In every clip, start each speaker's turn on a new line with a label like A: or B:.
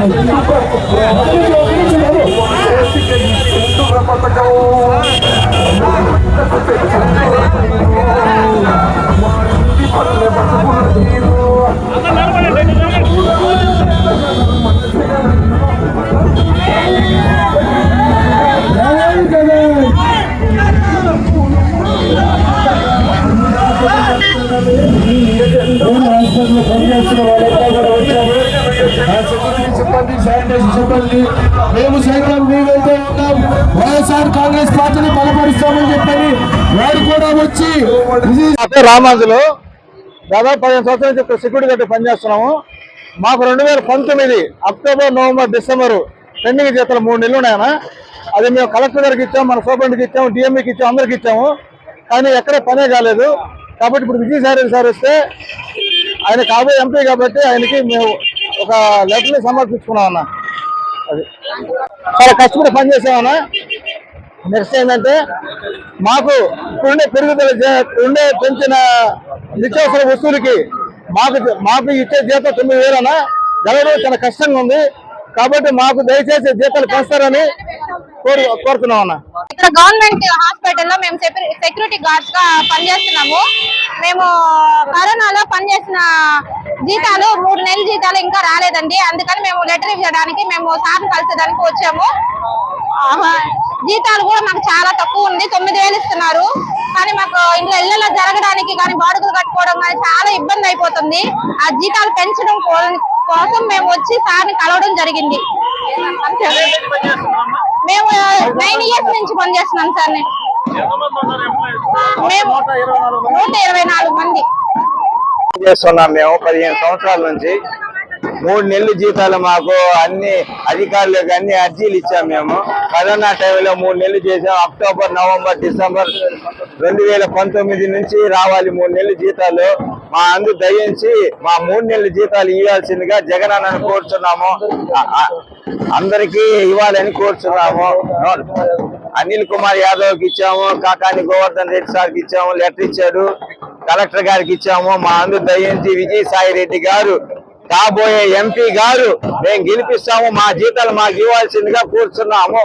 A: హాస్పిటల్లో సిబ్బంది సిబ్బంది మేము సైతం మీ వెళ్తూ ఉన్నాం. వైఎస్ఆర్ కాంగ్రెస్ పార్టీని బలపరుస్తామని చెప్పని వారు కూడా వచ్చి విజయ
B: నా దాదాపు పదిహేను సంవత్సరాల నుంచి సెక్యూరిటీ గట్టి పనిచేస్తున్నాము. మాకు రెండు వేల పంతొమ్మిది అక్టోబర్ నవంబర్ డిసెంబర్ పెండింగ్ జీతాలు మూడు నెలలు ఉన్నాయన అది మేము కలెక్టర్ గారికి ఇచ్చాము మన సూపరింటెండెంట్కి ఇచ్చాము డిఎంఈకి ఇచ్చాము అందరికి ఇచ్చాము. కానీ ఎక్కడ పనే కాలేదు. కాబట్టి ఇప్పుడు విజయసాయి సార్ వస్తే ఆయన కాబోయే ఎంపీ కాబట్టి ఆయనకి మేము ఒక లెటర్ని సమర్పించుకున్నాం అన్న. అది. చాలా కష్టపడి పనిచేసామన్నా నెక్స్ట్ ఏంటంటే మాకు ఇప్పుడుండే పెరుగుదల ఉండే పెంచిన నిత్యావసర వస్తువులకి మాకు మాకు ఇచ్చే జీతం తొమ్మిది వేలన్నా గెలవడం చాలా కష్టంగా ఉంది. కాబట్టి మాకు దయచేసి జీతాలు పెంచుతారని కోరు కోరుతున్నాం అన్న.
C: ఇక్కడ గవర్నమెంట్ హాస్పిటల్లో మేము సెక్యూరిటీ గార్డ్స్గా పనిచేస్తున్నాము. మేము కరోనాలో పనిచేసిన జీతాలు మూడు నెలల జీతాలు ఇంకా రాలేదండి. అందుకని మేము లెటర్ ఇవ్వడానికి మేము సార్ కలిసేదానికి వచ్చాము. జీతాలు కూడా మాకు చాలా తక్కువ ఉంది తొమ్మిది వేలు ఇస్తున్నారు. కానీ మాకు ఇంట్లో ఇళ్ళలో జరగడానికి కానీ బాడుగులు కట్టుకోవడం కానీ చాలా ఇబ్బంది అయిపోతుంది. ఆ జీతాలు పెంచడం కోసం మేము వచ్చి సార్ని కలవడం జరిగింది. మేము నైన్ ఇయర్స్ నుంచి పనిచేస్తున్నాం సార్ నేను. మేము నూట ఇరవై నాలుగు మంది.
B: చేస్తున్నాం మేము పదిహేను సంవత్సరాల నుంచి. మూడు నెలలు జీతాలు మాకు అన్ని అధికారులకు అన్ని అర్జీలు ఇచ్చాం మేము. కరోనా టైంలో మూడు నెలలు చేసాం. అక్టోబర్ నవంబర్ డిసెంబర్ రెండు వేల పంతొమ్మిది నుంచి రావాలి మూడు నెలలు జీతాలు. మా అందు దయించి మా మూడు నెలలు జీతాలు ఇవ్వాల్సిందిగా జగన్ అన్నను కోరుచున్నాము. అందరికీ ఇవ్వాలని కోరుచున్నాము. అనిల్ కుమార్ యాదవ్కి ఇచ్చాము. కాకాని గోవర్ధన్ రెడ్డి సార్కి ఇచ్చాము. లెటర్ ఇచ్చాడు. కలెక్టర్ గారికి ఇచ్చాము. మా అందు దయించి విజయసాయి రెడ్డి గారు కాబోయే ఎంపీ గారు మేము గెలిపిస్తాము. మా జీతాలు మాకు ఇవ్వాల్సిందిగా కూర్చున్నాము.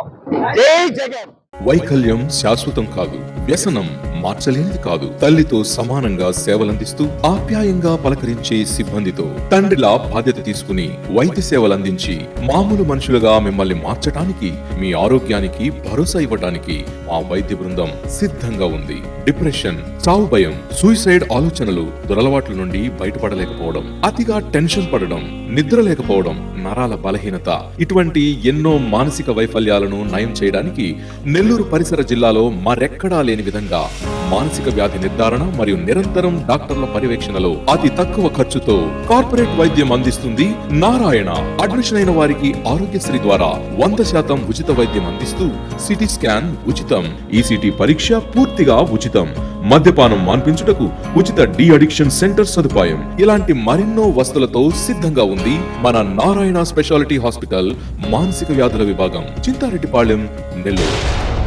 B: జై జగన్.
D: వైకల్యం శాశ్వతం కాదు వ్యసనం. మార్చలేనిది కాదు. తల్లితో సమానంగా సేవలందిస్తూ ఆప్యాయంగా పలకరించే సిబ్బందితో తండ్రిలా బాధ్యత తీసుకుని వైద్య సేవలందించి మామూలు మనుషులుగా మిమ్మల్ని మార్చటానికి మీ ఆరోగ్యానికి భరోసా ఇవ్వటానికి మా వైద్య బృందం సిద్ధంగా ఉంది. డిప్రెషన్ చావు భయం సూసైడ్ ఆలోచనలు దురలవాట్ల నుండి బయటపడలేకపోవడం అతిగా టెన్షన్ పడడం నిద్ర లేకపోవడం నరాల బలహీనత ఇటువంటి ఎన్నో మానసిక వైఫల్యాలను నయం చేయడానికి నెల్లూరు పరిసర జిల్లాలో మరెక్కడా లేని విధంగా మానసిక వ్యాధి నిర్ధారణ మరియు నిరంతరం డాక్టర్ల పర్యవేక్షణలో అతి తక్కువ ఖర్చుతో కార్పొరేట్ వైద్యం అందిస్తుంది నారాయణ. అడ్మిషన్ అయిన వారికి ఆరోగ్యశ్రీ ద్వారా వంద శాతం ఉచిత వైద్యం అందిస్తూ సిటీ స్కాన్ ఉచితం. ఈసీటీ పరీక్ష పూర్తిగా ఉచితం. మద్యపానం మాన్పించుటకు ఉచిత డి అడిక్షన్ సెంటర్ సదుపాయం. ఇలాంటి మరెన్నో వస్తులతో సిద్ధంగా ఉంది మన నారాయణ స్పెషాలిటీ హాస్పిటల్ మానసిక వ్యాధుల విభాగం. చింతారెడ్డిపాళెం నెల్లూరు.